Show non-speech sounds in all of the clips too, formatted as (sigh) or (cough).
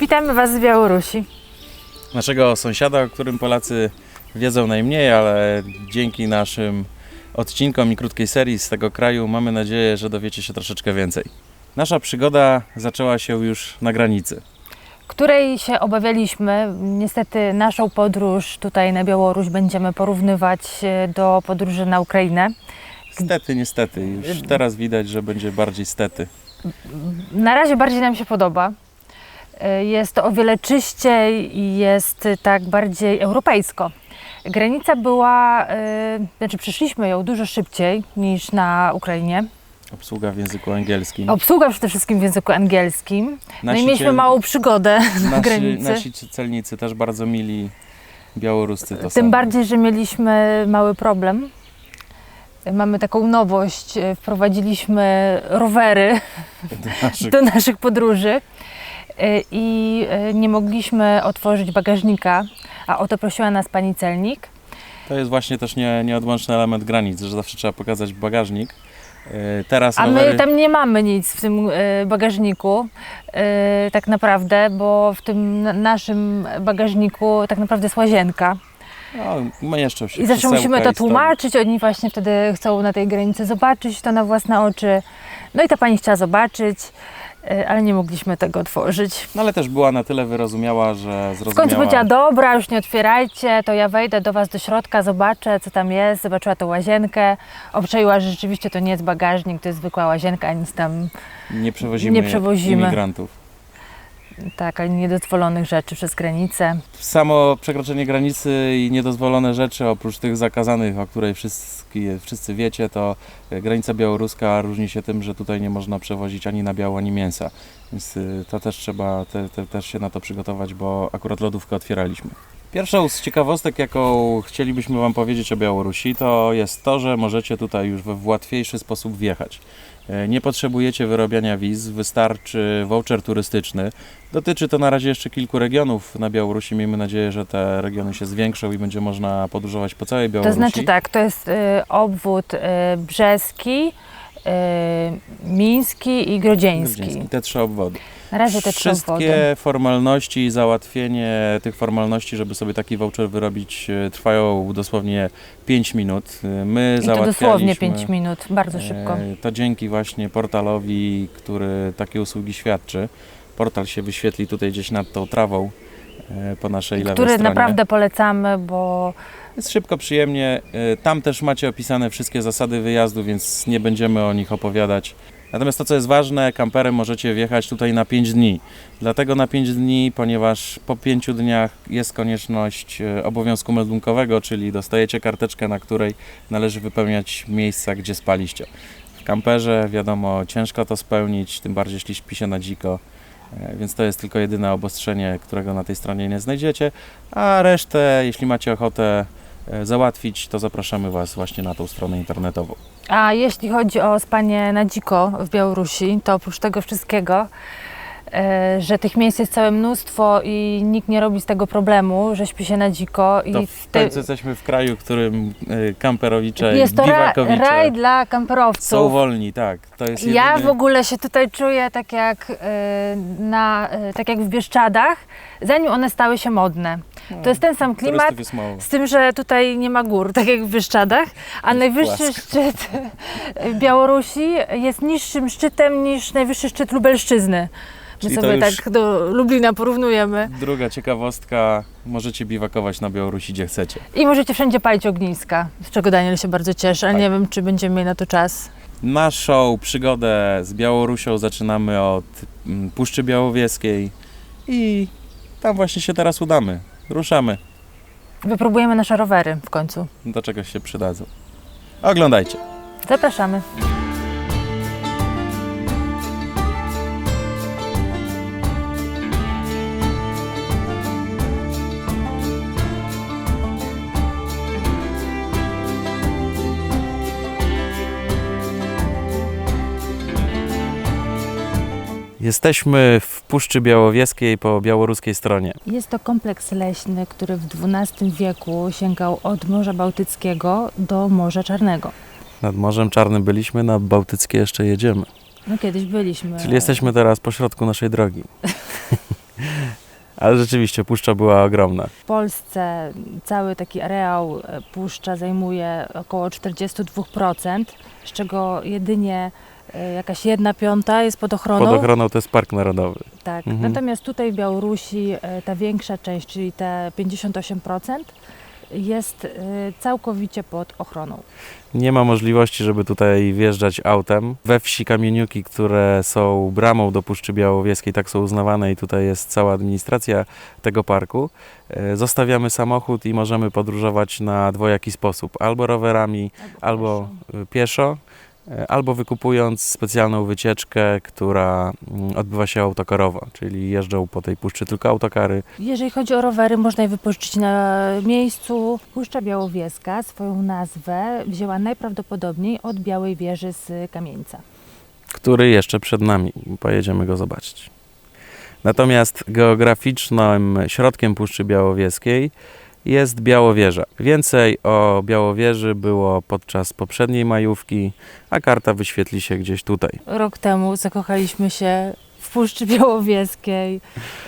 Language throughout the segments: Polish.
Witamy Was z Białorusi. naszego sąsiada, o którym Polacy wiedzą najmniej, ale dzięki naszym odcinkom i krótkiej serii z tego kraju mamy nadzieję, że dowiecie się troszeczkę więcej. Nasza przygoda zaczęła się już na granicy. której się obawialiśmy. Niestety naszą podróż tutaj na Białoruś będziemy porównywać e, do podróży na Ukrainę. Stety, niestety, już teraz widać, że będzie bardziej stety. Na razie bardziej nam się podoba. E, Jest to o wiele czyściej i jest tak bardziej europejsko. Granica była, e, znaczy przeszliśmy ją dużo szybciej niż na Ukrainie. Obsługa w języku angielskim. Obsługa przede wszystkim w języku angielskim. No i mieliśmy ciel- małą przygodę na nasi, granicy. nasi celnicy też bardzo mili, białoruscy to Tym samo. bardziej, że mieliśmy mały problem. Mamy taką nowość. e, Wprowadziliśmy rowery Do (laughs) naszych do naszych podróży i e, nie mogliśmy otworzyć bagażnika, a o to prosiła nas pani celnik. To jest właśnie też nie, nieodłączny element granic, że zawsze trzeba pokazać bagażnik. Yy, Teraz A my rowery... tam nie mamy nic w tym e, bagażniku, e, tak naprawdę, bo w tym na- naszym bagażniku tak naprawdę jest łazienka. No, mieszczą się I zawsze musimy to tłumaczyć, oni właśnie wtedy chcą na tej granicy zobaczyć to na własne oczy. No i ta pani chciała zobaczyć, ale nie mogliśmy tego otworzyć. No ale też była na tyle wyrozumiała, że W końcu zrozumiała. powiedziała, dobra, już nie otwierajcie, to ja wejdę do Was do środka, zobaczę co tam jest, zobaczyła tą łazienkę, obczaiła, że rzeczywiście to nie jest bagażnik, to jest zwykła łazienka, nic tam, nie przewozimy, nie przewozimy. imigrantów. Tak, niedozwolonych rzeczy przez granicę. Samo przekroczenie granicy i niedozwolone rzeczy, oprócz tych zakazanych, o której wszyscy, wszyscy wiecie, to e, granica białoruska różni się tym, że tutaj nie można przewozić ani nabiału, ani mięsa. Więc y, to też trzeba te, te, też się na to przygotować, bo akurat lodówkę otwieraliśmy. Pierwszą z ciekawostek, jaką chcielibyśmy Wam powiedzieć o Białorusi, to jest to, że możecie tutaj już w łatwiejszy sposób wjechać. E, Nie potrzebujecie wyrabiania wiz, wystarczy voucher turystyczny. Dotyczy to na razie jeszcze kilku regionów na Białorusi. Miejmy nadzieję, że te regiony się zwiększą i będzie można podróżować po całej To Białorusi. znaczy tak, to jest y, obwód y, brzeski, miński i grodzieński. Grudziński, Te trzy obwody. Na razie te trzy obwody. Wszystkie formalności i załatwienie tych formalności, żeby sobie taki voucher wyrobić, e, trwają dosłownie 5 minut. E, My I to dosłownie załatwialiśmy, 5 minut, bardzo szybko. e, To dzięki właśnie portalowi, który takie usługi świadczy. Portal się wyświetli tutaj gdzieś nad tą trawą e, po naszej lewej Który stronie. naprawdę polecamy, bo Jest szybko, przyjemnie. Y, Tam też macie opisane wszystkie zasady wyjazdu, więc nie będziemy o nich opowiadać. Natomiast to, co jest ważne, kamperem możecie wjechać tutaj na 5 dni. Dlatego na 5 dni, ponieważ po 5 dniach jest konieczność y, obowiązku meldunkowego, czyli dostajecie karteczkę, na której należy wypełniać miejsca, gdzie spaliście. W kamperze, wiadomo, ciężko to spełnić, tym bardziej jeśli śpi się na dziko. E, Więc to jest tylko jedyne obostrzenie, którego na tej stronie nie znajdziecie. A resztę, jeśli macie ochotę e, załatwić, to zapraszamy Was właśnie na tą stronę internetową. A jeśli chodzi o spanie na dziko w Białorusi, to oprócz tego wszystkiego, e, że tych miejsc jest całe mnóstwo i nikt nie robi z tego problemu, że śpi się na dziko. To i w te- końcu jesteśmy w kraju, w którym e, kamperowicze jest to ra, raj dla są kamperowców. wolni, tak. To jest jedyny... Ja w ogóle się tutaj czuję tak jak, e, na, e, tak jak w Bieszczadach, zanim one stały się modne. To jest ten sam klimat, jest mało. z tym, że tutaj nie ma gór, tak jak w Bieszczadach, a najwyższy płasko. szczyt Białorusi jest niższym szczytem niż najwyższy szczyt Lubelszczyzny. My Czyli sobie tak do Lublina porównujemy. Druga ciekawostka, możecie biwakować na Białorusi gdzie chcecie. I możecie wszędzie palić ogniska, z czego Daniel się bardzo cieszy, ale Tak. nie wiem, czy będziemy mieli na to czas. Naszą przygodę z Białorusią zaczynamy od mm, Puszczy Białowieskiej i tam właśnie się teraz udamy. Ruszamy. Wypróbujemy nasze rowery w końcu. Do czegoś się przydadzą. Oglądajcie. Zapraszamy. Jesteśmy w Puszczy Białowieskiej po białoruskiej stronie. Jest to kompleks leśny, który w XII wieku sięgał od Morza Bałtyckiego do Morza Czarnego. Nad Morzem Czarnym byliśmy, na Bałtyckie jeszcze jedziemy. No kiedyś byliśmy. Czyli jesteśmy teraz po środku naszej drogi. (laughs) Ale rzeczywiście puszcza była ogromna. W Polsce cały taki areał e, puszcza zajmuje około 42%, z czego jedynie jakaś jedna piąta jest pod ochroną. Pod ochroną to jest Park Narodowy. Tak. Mhm. Natomiast tutaj w Białorusi e, ta większa część, czyli te 58%, jest e, całkowicie pod ochroną. Nie ma możliwości, żeby tutaj wjeżdżać autem. We wsi Kamieniuki, które są bramą do Puszczy Białowieskiej, tak są uznawane i tutaj jest cała administracja tego parku, e, zostawiamy samochód i możemy podróżować na dwojaki sposób. Albo rowerami, albo y, pieszo, e, albo wykupując specjalną wycieczkę, która mm, odbywa się autokarowo, czyli jeżdżą po tej puszczy tylko autokary. Jeżeli chodzi o rowery, można je wypożyczyć na miejscu. Puszcza Białowieska swoją nazwę wzięła najprawdopodobniej od Białej Wieży z Kamieńca. który jeszcze przed nami. Pojedziemy go zobaczyć. Natomiast geograficznym środkiem Puszczy Białowieskiej jest Białowieża. Więcej o Białowieży było podczas poprzedniej majówki, a karta wyświetli się gdzieś tutaj. Rok temu zakochaliśmy się w Puszczy Białowieskiej,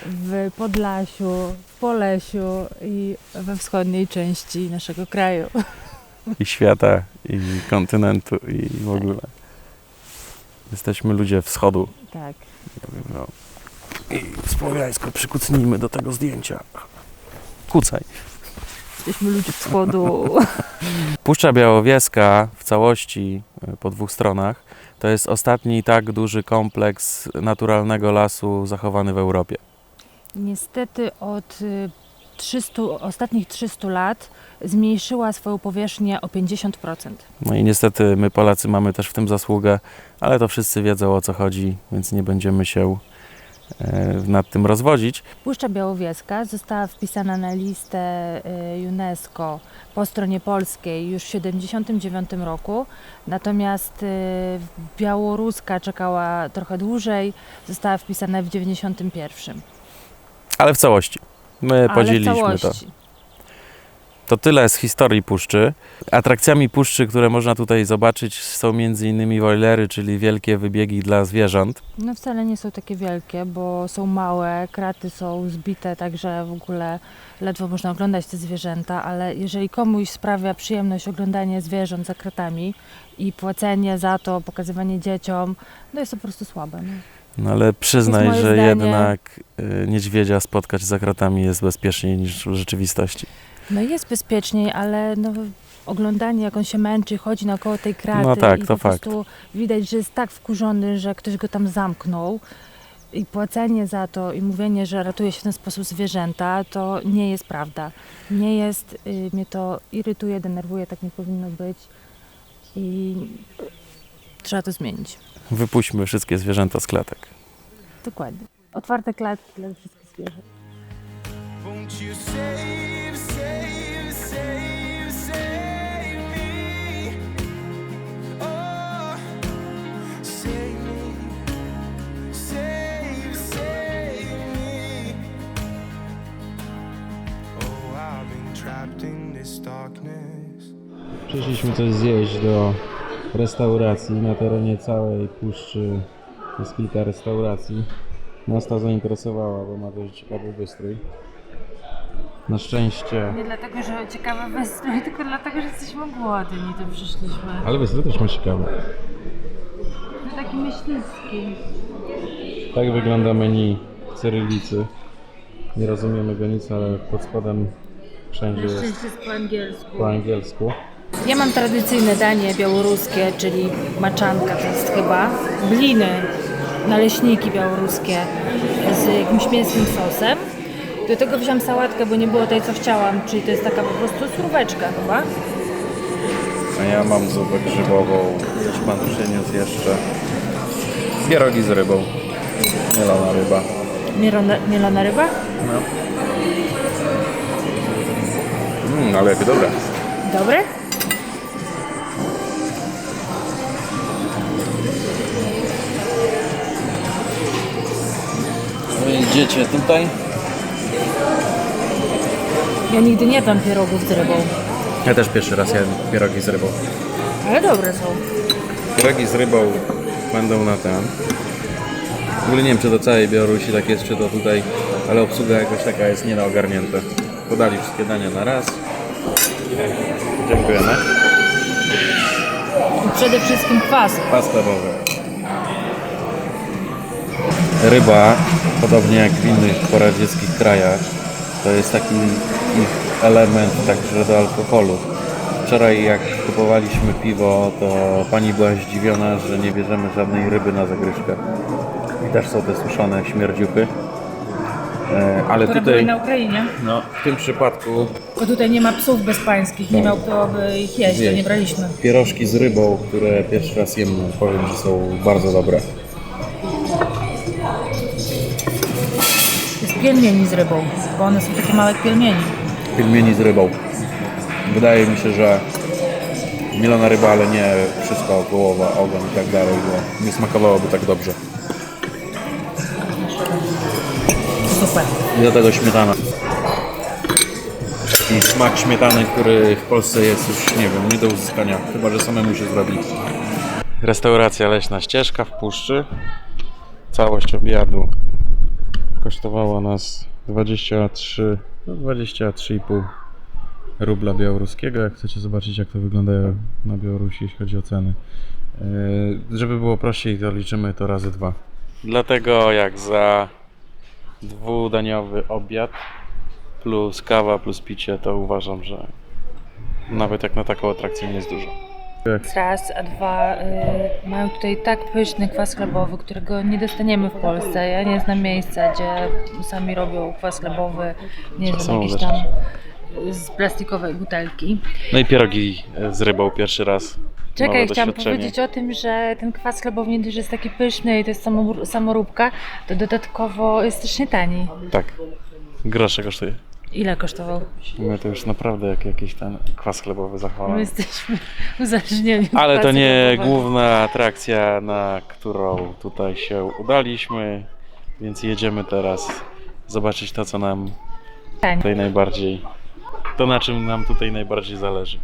w Podlasiu, w Polesiu i we wschodniej części naszego kraju. I świata, i kontynentu, i w ogóle. Jesteśmy ludzie wschodu. Tak. No. I słowiańsko przykucnijmy do tego zdjęcia. Kucaj. Jesteśmy ludzie wschodu. (laughs) Puszcza Białowieska w całości y, po dwóch stronach to jest ostatni tak duży kompleks naturalnego lasu zachowany w Europie. Niestety od y, 300, ostatnich 300 lat zmniejszyła swoją powierzchnię o 50%. No i niestety my Polacy mamy też w tym zasługę, ale to wszyscy wiedzą o co chodzi, więc nie będziemy się e, nad tym rozwodzić. Puszcza Białowieska została wpisana na listę y, UNESCO po stronie polskiej już w 1979 roku, natomiast y, białoruska czekała trochę dłużej, została wpisana w 1991. Ale w całości. My Ale podzieliliśmy całości. To tyle z historii puszczy. Atrakcjami puszczy, które można tutaj zobaczyć są m.in. wojlery, czyli wielkie wybiegi dla zwierząt. No wcale nie są takie wielkie, bo są małe, kraty są zbite, także w ogóle ledwo można oglądać te zwierzęta, ale jeżeli komuś sprawia przyjemność oglądanie zwierząt za kratami i płacenie za to, pokazywanie dzieciom, no jest to po prostu słabe. No. No ale przyznaj, że zdanie. jednak y, niedźwiedzia spotkać za kratami jest bezpieczniej niż w rzeczywistości. No jest bezpieczniej, ale no, oglądanie jak on się męczy, chodzi naokoło tej kraty No tak, i to po fakt. prostu widać, że jest tak wkurzony, że ktoś go tam zamknął. I płacenie za to i mówienie, że ratuje się w ten sposób zwierzęta, to nie jest prawda. Nie jest, y, mnie to irytuje, denerwuje, tak nie powinno być i trzeba to zmienić. Wypuśćmy wszystkie zwierzęta z klatek. Dokładnie. Otwarte klatki dla wszystkich zwierząt. Won't you save, save, Przyszliśmy coś zjeść do restauracji na terenie całej puszczy. Jest kilka restauracji. Nas ta zainteresowała, bo ma dość ciekawy wystrój. Na szczęście. Nie dlatego, że ciekawe wystrój, (laughs) tylko dlatego, że jesteśmy głodni, to przyszliśmy. Ale wystrój też ma ciekawy. Taki myśliwski. Tak wygląda menu w cyrylicy. Nie rozumiemy go nic, ale pod spodem wszędzie jest jest po angielsku. po angielsku. Ja mam tradycyjne danie białoruskie, czyli maczanka to jest chyba, bliny, naleśniki białoruskie z jakimś mięsnym sosem. Do tego wziąłem sałatkę, bo nie było tej, co chciałam, czyli to jest taka po prostu suróweczka chyba. A ja mam zupę grzybową. Też pan przyniósł jeszcze pierogi z rybą. Mielona ryba. Mielona, mielona ryba? Mmm, ale jakie dobre. Dobre? Idziecie tutaj? Ja nigdy nie dam pierogów z rybą, Ja też pierwszy raz jadłem pierogi z rybą. ale dobre są. Pierogi z rybą będą na ten. W ogóle nie wiem, czy do całej Białorusi tak jest, czy to tutaj ale obsługa jakoś taka jest nie na ogarnięte. Podali wszystkie dania na raz. Dziękujemy. Przede wszystkim kwas. Kwas chlebowy. Ryba, podobnie jak w innych poradzieckich krajach, to jest taki ich element także do alkoholu. Wczoraj jak kupowaliśmy piwo, to pani była zdziwiona, że nie bierzemy żadnej ryby na zagryzkę. I też są te suszone śmierdziuchy. E, Ale Które tutaj, były na Ukrainie. no, w tym przypadku Bo tutaj nie ma psów bezpańskich, nie miał kto by ich jeść, to nie braliśmy. pierożki z rybą, które pierwszy raz jem, powiem, że są bardzo dobre. Pielmieni z rybą, bo one są takie małe jak pielmieni. Pilmieni z rybą. Wydaje mi się, że mielona ryba, ale nie wszystko, głowa, ogon i tak dalej, bo nie smakowałoby tak dobrze. Super. I do tego śmietana. Taki smak śmietany, który w Polsce jest już, nie wiem, nie do uzyskania, chyba że samemu się zrobi. Restauracja Leśna Ścieżka w Puszczy. Całość obiadu kosztowała nas 23, no 23,5 rubla białoruskiego. Jak chcecie zobaczyć, jak to wygląda na Białorusi, jeśli chodzi o ceny. Yy, Żeby było prościej, to liczymy to razy dwa. Dlatego jak za dwudaniowy obiad plus kawa plus picie, to uważam, że nawet jak na taką atrakcję nie jest dużo. Raz, a dwa, y, mają tutaj tak pyszny kwas chlebowy, którego nie dostaniemy w Polsce. Ja nie znam miejsca, gdzie sami robią kwas chlebowy, nie Są znam, jakieś rzeczy. tam y, z plastikowej butelki. No i pierogi z rybą pierwszy raz. Czekaj, Nowe chciałam doświadczenie. powiedzieć o tym, że ten kwas chlebowy nie dość, że jest taki pyszny i to jest samor- samoróbka, to dodatkowo jest strasznie tani. Tak. Grosze kosztuje. Ile kosztował? My to już naprawdę jak jakiś ten kwas chlebowy My zachwalamy. jesteśmy uzależnieni od Ale to nie główna atrakcja, na którą tutaj się udaliśmy, więc jedziemy teraz zobaczyć to, co nam Tani. tutaj najbardziej, to na czym nam tutaj najbardziej zależy.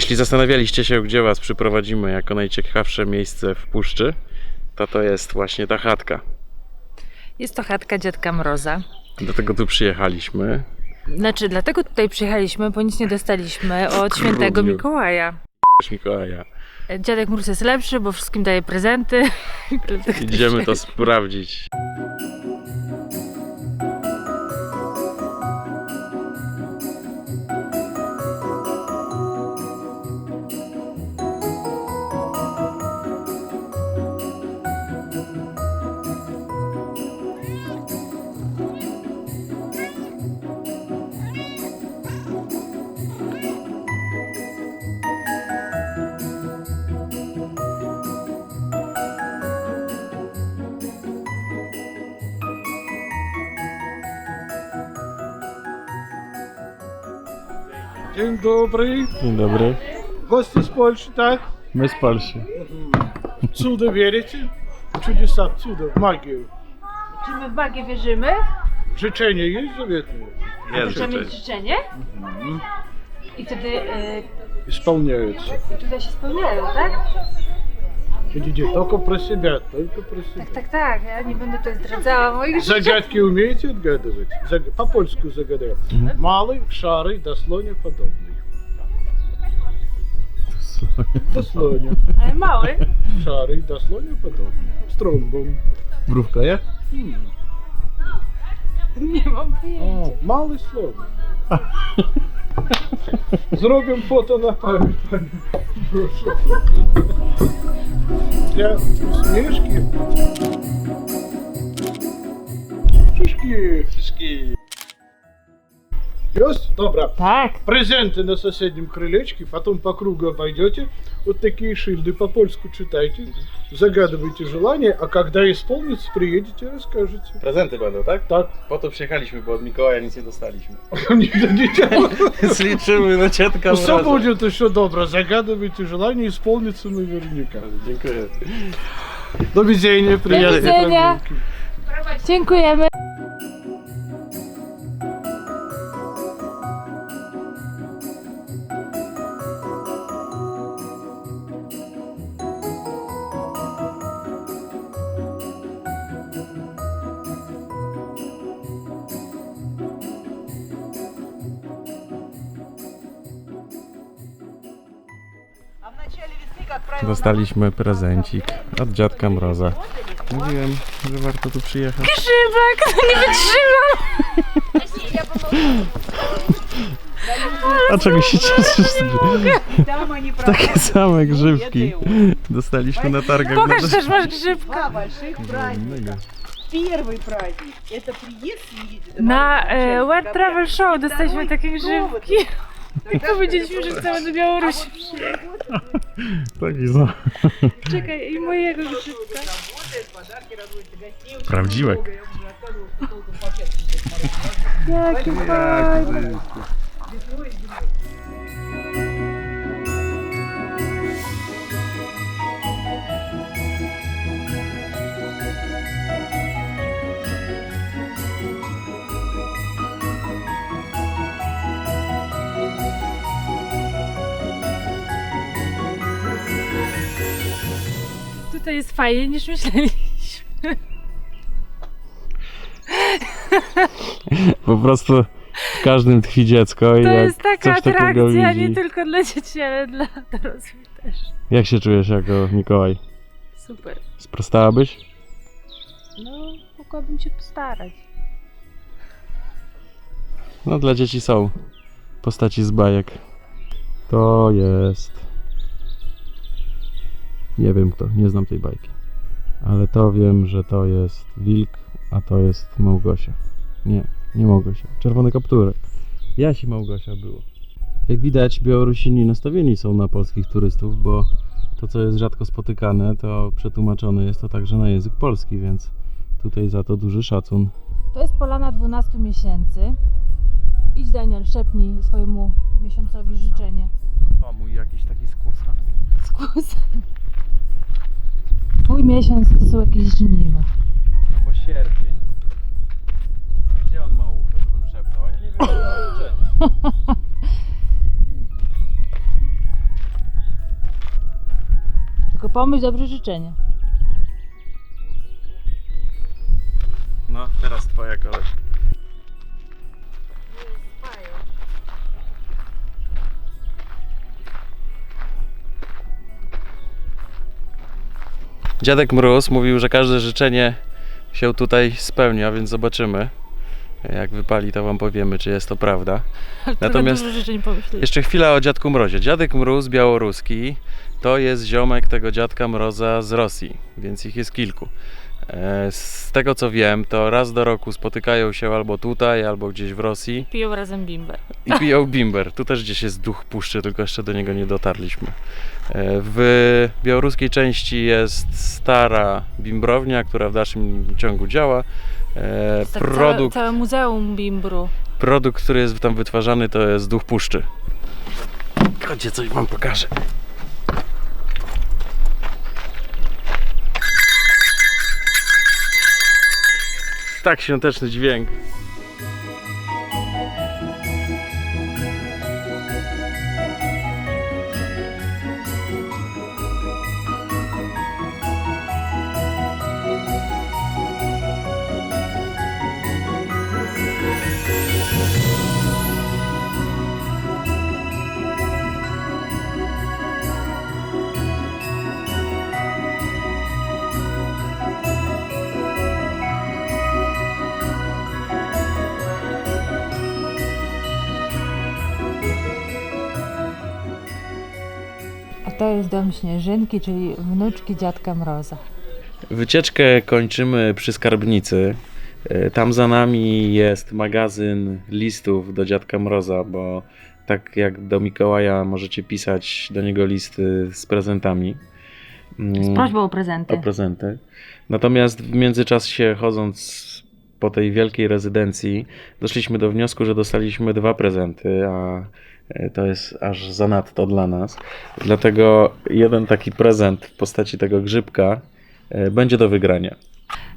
Jeśli zastanawialiście się, gdzie Was przyprowadzimy jako najciekawsze miejsce w puszczy, to to jest właśnie ta chatka. Jest to chatka dziadka Mroza. Dlatego tu przyjechaliśmy. Znaczy, dlatego tutaj przyjechaliśmy, bo nic nie dostaliśmy od świętego grudniu. Mikołaja. Mikołaja. Dziadek Mróz jest lepszy, bo wszystkim daje prezenty. Idziemy to (laughs) sprawdzić. Dzień dobry. Dzień dobry. Goście z Polski, tak? My z Polski. Cuda wierzycie? Чудеса, cuda, w magię. Czy my w magię wierzymy? Życzenie jest zawietne. Jest Chcemy mieć życzenie. życzenie? I wtedy y, Исполняется. tutaj się spełniają, tak? Чуть-чуть, только про себя, только про себя. Так, так, так, я не буду то есть. А Загадки умеете отгадывать? Заг... По-польски загадаю. Mm-hmm. Малый, шарый, до слоня подобный. До слоня. А малый? Шарый, до слоня подобный. Стромбом. тромбом. В руках? Не, вам Малый слон. Зробим фото на пам'ять. Для смешки, Шишки. Шишки. Есть? Добро. Tak. Презенты на соседнем крылечке, потом по кругу обойдете. Вот такие шильды по-польску читайте, загадывайте желание, а когда исполнится, приедете, расскажете. Prezenty będą, tak? Так, Po to przyjechaliśmy, bo od Mikołaja nic nie dostaliśmy. не na ciatka Все mroza. будет еще добро. Загадывайте желание, исполнится наверняка. Dziękuję. До widzenia, приятной прогулки. Dziękujemy. Dostaliśmy prezencik od dziadka Mroza. Mówiłem, że warto tu przyjechać. Grzybek, nie wytrzymam. A czego się cieszysz? там они Takie same grzybki dostaliśmy na targach. Pokaż też masz grzybka. Два больших праздника. Первый праздник – это приезд свидетелей. Na e, World Travel Show dostaliśmy takie grzybki. I powiedzieliśmy, że chcemy do Białorusi przyjechać. Taki za... Czekaj, i mojego grzybka. Prawdziwek. Jaki fajny. Tutaj jest fajniej niż myśleliśmy. Po prostu w każdym tkwi dziecko i To jak jest taka coś takiego atrakcja widzi. nie tylko dla dzieci, ale dla dorosłych też. Jak się czujesz jako Mikołaj? Super. Sprostałabyś? No, mogłabym się postarać. No dla dzieci są postaci z bajek. To jest... Nie wiem kto, nie znam tej bajki. Ale to wiem, że to jest wilk, a to jest Małgosia. Nie, nie Małgosia. Czerwony kapturek. Jasi Małgosia było. Jak widać, Białorusini nastawieni są na polskich turystów, bo to, co jest rzadko spotykane, to przetłumaczone jest to także na język polski, więc tutaj za to duży szacun. To jest polana 12 miesięcy. Idź Daniel, szepnij swojemu miesiącowi życzenie. O, mój jakiś taki skusa. Skus. Twój miesiąc to są jakieś żniwa. No bo sierpień. Gdzie on ma ucho, żebym szepnął? Ja nie wiem, życzenie. Tylko pomyśl dobre życzenie. No, teraz twoja kolej. Dziadek Mróz mówił, że każde życzenie się tutaj spełnia, więc zobaczymy. Jak wypali, to wam powiemy, czy jest to prawda. Natomiast jeszcze chwila o dziadku Mrozie. Dziadek Mróz białoruski to jest ziomek tego dziadka Mroza z Rosji, więc ich jest kilku. E, Z tego co wiem, to raz do roku spotykają się albo tutaj, albo gdzieś w Rosji Piją razem bimber. i piją bimber. Tu też gdzieś jest duch puszczy, tylko jeszcze do niego nie dotarliśmy. E, W białoruskiej części jest stara bimbrownia, która w dalszym ciągu działa. E, Tak całe, Produkt, całe muzeum bimbru. produkt, który jest tam wytwarzany, to jest duch puszczy. Chodźcie, coś wam pokażę. Tak świąteczny dźwięk. Śnieżynki, czyli wnuczki dziadka Mroza. Wycieczkę kończymy przy skarbnicy. E, Tam za nami jest magazyn listów do Dziadka Mroza, bo tak jak do Mikołaja możecie pisać do niego listy z prezentami. Mm, Z prośbą o prezenty. o prezenty. Natomiast w międzyczasie chodząc po tej wielkiej rezydencji, doszliśmy do wniosku, że dostaliśmy dwa prezenty, a to jest aż zanadto dla nas. Dlatego jeden taki prezent w postaci tego grzybka e, będzie do wygrania.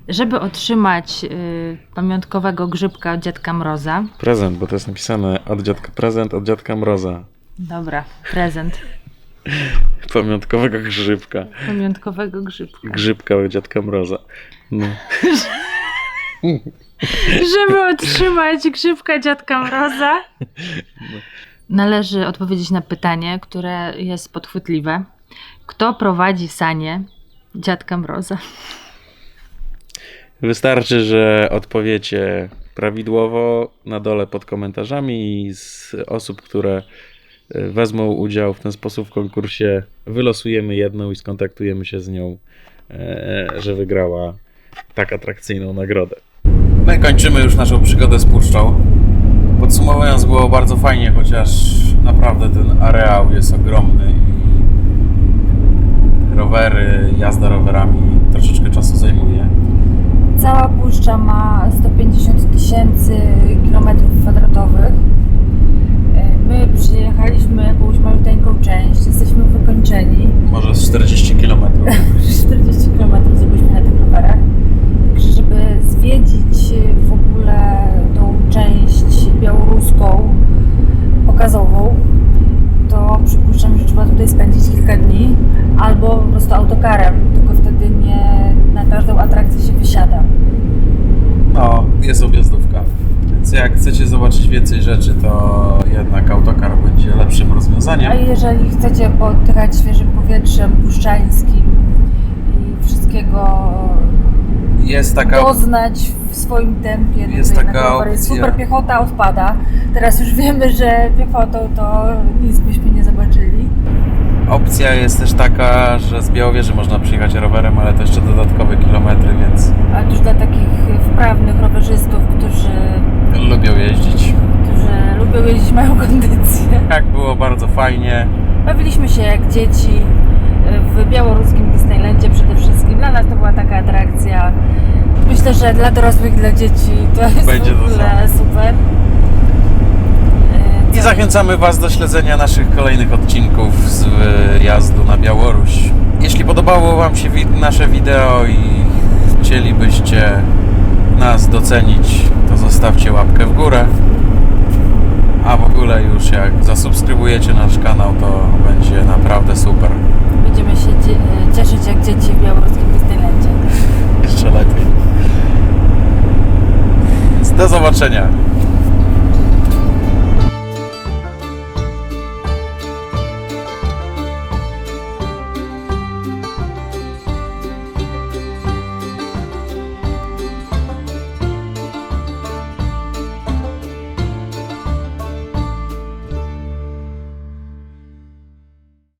Żeby otrzymać y, pamiątkowego grzybka od dziadka Mroza. Prezent, bo to jest napisane od dziadka, prezent od dziadka Mroza. Dobra, prezent. (laughs) Pamiątkowego grzybka. Pamiątkowego grzybka. Grzybka od dziadka Mroza. No. (laughs) Żeby otrzymać grzybka dziadka Mroza, należy odpowiedzieć na pytanie, które jest podchwytliwe. Kto prowadzi sanie dziadka Mroza? Wystarczy, że odpowiecie prawidłowo na dole pod komentarzami i z osób, które e, wezmą udział w ten sposób w konkursie, wylosujemy jedną i skontaktujemy się z nią, e, że wygrała tak atrakcyjną nagrodę. My kończymy już naszą przygodę z puszczą. Podsumowując, było bardzo fajnie, chociaż naprawdę ten areał jest ogromny i rowery, jazda rowerami troszeczkę czasu zajmuje. Cała puszcza ma 150 tysięcy kilometrów kwadratowych. E, My przyjechaliśmy jakąś maluteńką część, jesteśmy wykończeni. Może z 40 km. 40 km zrobiliśmy na tych rowerach. Także, żeby zwiedzić w ogóle tą część białoruską, pokazową, to przypuszczam, że trzeba tutaj spędzić kilka dni, albo po prostu autokarem, tylko wtedy nie na każdą atrakcję się wysiada. No, jest objazdówka. Więc jak chcecie zobaczyć więcej rzeczy, to jednak autokar będzie lepszym A rozwiązaniem. jeżeli chcecie poddychać świeżym powietrzem puszczańskim i wszystkiego Jest taka, doznać w swoim tempie. Jest taka opcja. super piechota odpada. Teraz już wiemy, że piechotą to nic byśmy nie zobaczyli. opcja jest też taka, że z Białowieży można przyjechać rowerem, ale to jeszcze dodatkowe kilometry, więc Ale już dla takich wprawnych rowerzystów, którzy, lubią jeździć. którzy lubią jeździć, mają kondycję. Tak, było bardzo fajnie. Bawiliśmy się jak dzieci w białoruskim Disneylandzie przede wszystkim. Dla nas to była taka atrakcja. Myślę, że dla dorosłych, dla dzieci to jest Będzie w to ogóle super. E, I zachęcamy Was do śledzenia naszych kolejnych odcinków z wyjazdu na Białoruś. Jeśli podobało Wam się nasze wideo i chcielibyście nas docenić, to zostawcie łapkę w górę. A w ogóle już jak zasubskrybujecie nasz kanał, to będzie naprawdę super. Się cie- cieszyć jak dzieci w białoruskim Disneylandzie. Jeszcze lepiej. Do zobaczenia.